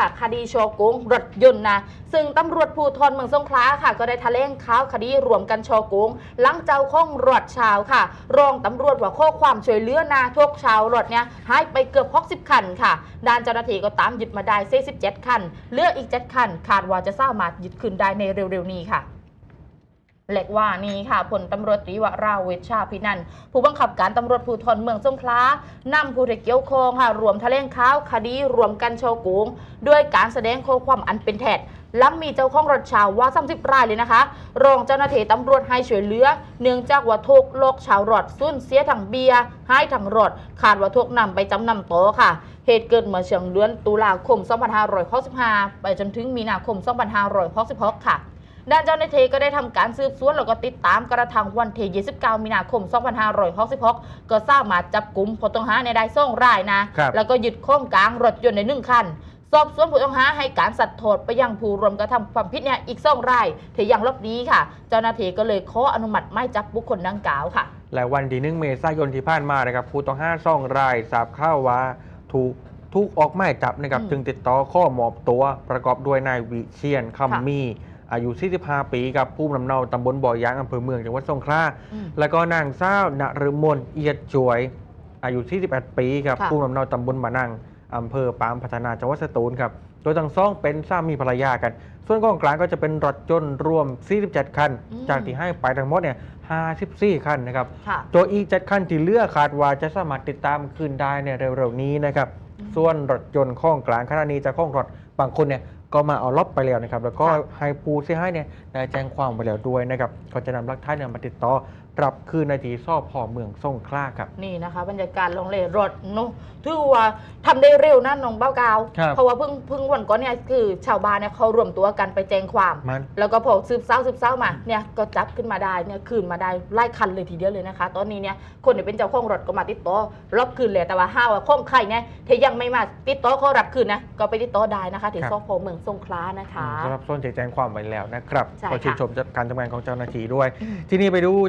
ค่ะคดีโชกุงรถยนต์นะซึ่งตำรวจภูธรเมืองสงขลาค่ะ ก็ได้แถลงข่าวคดีรวมกันโชกุงหลังเจ้าข้องรถชาวค่ะ รองตำรวจว่าข้อความช่วยเหลือนาทกชาวรถเนี่ยหายไปเกือบ60คันค่ะด้านเจ้าหน้าที่ก็ตามยึดมาได้47คันเหลืออีก7คันคาดว่าจะสามารถยึดคืนได้ในเร็วๆนี้ค่ะ เล็กว่านี่ค่ะพลตำรวจตรีวราเวชชาพินันผู้บังคับการตำรวจภูธรเมืองสงขลานำผู้ที่เกี่ยวข้องค่ะรวมแถลงข่าวคดีรวมกันโชกุงด้วยการแสดงข้อความอันเป็นเท็จล้ำมีเจ้าของรถชาวว่า30รายเลยนะคะ รองเจ้าหน้าที่ตำรวจให้ช่วยเหลือ เนื่องจากว่าทุกโลกชาวรถสูญเสียทั้งเบียร์ให้ทั้งรถขาดว่าทุกนำไปจำนำโตค่ะ เหตุเกิดเมื่อเชียงเดือนตุลาคม 2565 ไปจนถึงมีนาคม 2566 ค่ะ ด้านเจ้าหน้าที่ก็ได้ทำการสืบสวนแล้วก็ติดตามกระทั่งวันที่29 มีนาคม 2566 ก็สามารถจับกลุ่มผู้ต้องหาในได้ส่งรายนะครับแล้วก็ยึดข้องกลางรถยนต์ในหนึ่งคันสอบสวนผู้ต้องหาให้การสัตย์โทษไปยังผู้รวมกระทำความผิดเนี่ยอีกสองรายที่ยังหลบหนี้ค่ะ เจ้าหน้าที่ก็เลยขออนุมัติไม่จับบุคคลดังกล่าวค่ะ และวันที่หนึ่งเมษายนที่ผ่านมานะครับผู้ต้องห้าซ่องรายทราบข่าวว่าถูกถูกออกหมายจับนะครับอืมจึงติดต่อข้อมอบตัวประกอบด้วยนายวิเชียนคำมี อายุ 45 ปีกับผู้นำเนาตำบลบ่อยางอำเภอเมืองจังหวัดสงขลา อืม แล้วก็นางสาวนฤมลเอียดจวย อายุ48ปีครับค่ะ ผู้นำเนาตำบลบานังอำเภอปามพัฒนาจังหวัดสตูลครับ โดยทั้งสองเป็นสามีภรรยากัน ส่วนของกลางก็จะเป็นรถยนต์รวม 47 คันอืมจากที่ให้ไปทั้งหมดเนี่ย 54 คันนะครับ ค่ะ ตัวอีก7คันที่เหลือกคาดว่าจะสามารถติดตามคืนได้ในเร็วๆนี้นะครับ อืม ส่วนรถยนต์ข้องกลางขณะนี้เจะข้องรถบางคนเนี่ย ก็มาเอาล็อบไปแล้วนะครับ แล้วก็ค่ะให้ผู้เสียหายเนี่ยได้แจ้งความไปแล้วด้วยนะครับก็จะนำหลักฐานเนี่ยมาติดต่อปรับคืนในที่สอบพอเมืองสงขลาครับ นี่นะคะ บรรยากาศลงเลยรถเนุถือว่าทำได้เร็วนะน้องเบ้ากาวครับเพราะว่าเพิ่งเพิ่งวันก่อนเนี่ยคือชาวบ้านเนี่ยเขารวมตัวกันไปแจ้งความมันแล้วก็พอสืบเศร้าสืบเศร้ามาเนี่ยก็จับขึ้นมาได้เนี่ยคืนมาได้ไล่คันเลยทีเดียวเลยนะคะ ตอนนี้เนี่ยคนที่เป็นเจ้าของรถก็มาติดต่อรับคืนเลยแต่ว่าห้าว่าข้องใครเนี่ยที่ยังไม่มาติดต่อเขารับคืนนะก็ไปติดต่อได้นะคะที่ครับสพเมืองสงขลานะคะสำหรับส้นใจแจ้งความไว้แล้วนะครับใช่ขอชื่นค่ะ ชมการทำงานของเจ้าหน้าที่ด้วยอืมที่นี่ไปดู